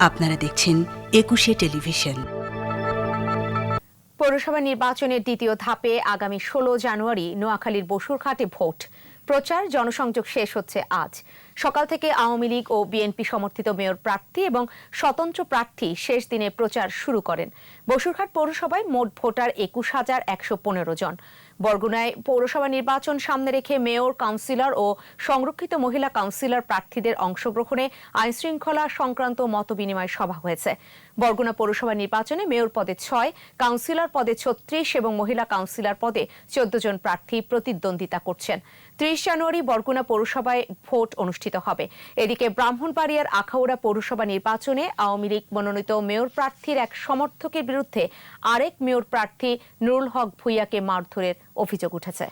আপনারা দেখছেন একুশে টেলিভিশন। পৌরসভা নির্বাচনের দ্বিতীয় ধাপে আগামী ষোলো জানুয়ারি নোয়াখালীর বসুরঘাটে ভোট। প্রচার, জনসংযোগ শেষ হচ্ছে আজ। সকাল থেকে আওয়ামী লীগ ও বিএনপি সমর্থিত মেয়র প্রার্থী এবং স্বতন্ত্র প্রার্থী শেষ দিনে প্রচার শুরু করেন। বসুরঘাট পৌরসভায় মোট ভোটার একুশ হাজার একশো পনেরো জন। বরগুনায় পৌরসভা নির্বাচন সামনে রেখে মেয়র, কাউন্সিলর ও সংরক্ষিত মহিলা কাউন্সিলর প্রার্থীদের অংশগ্রহণে আইনশৃঙ্খলা সংক্রান্ত মতবিনিময় সভা হয়েছে। বরগুনা পৌরসভা নির্বাচনে মেয়র পদে ছয়, কাউন্সিলর পদে ছত্রিশ এবং মহিলা কাউন্সিলর পদে চোদ্দ জন প্রার্থী প্রতিদ্বন্দ্বিতা করছেন। ত্রিশ জানুয়ারি বরগুনা পৌরসভায় ভোট অনুষ্ঠিত হবে। এদিকে ব্রাহ্মণবাড়িয়ার আখাউড়া পৌরসভা নির্বাচনে আওয়ামী লীগ মনোনীত মেয়র প্রার্থীর এক সমর্থকের বিরুদ্ধে আরেক মেয়র প্রার্থী নুরুল হক ভুইয়াকে মারধরের অভিযোগ উঠেছে।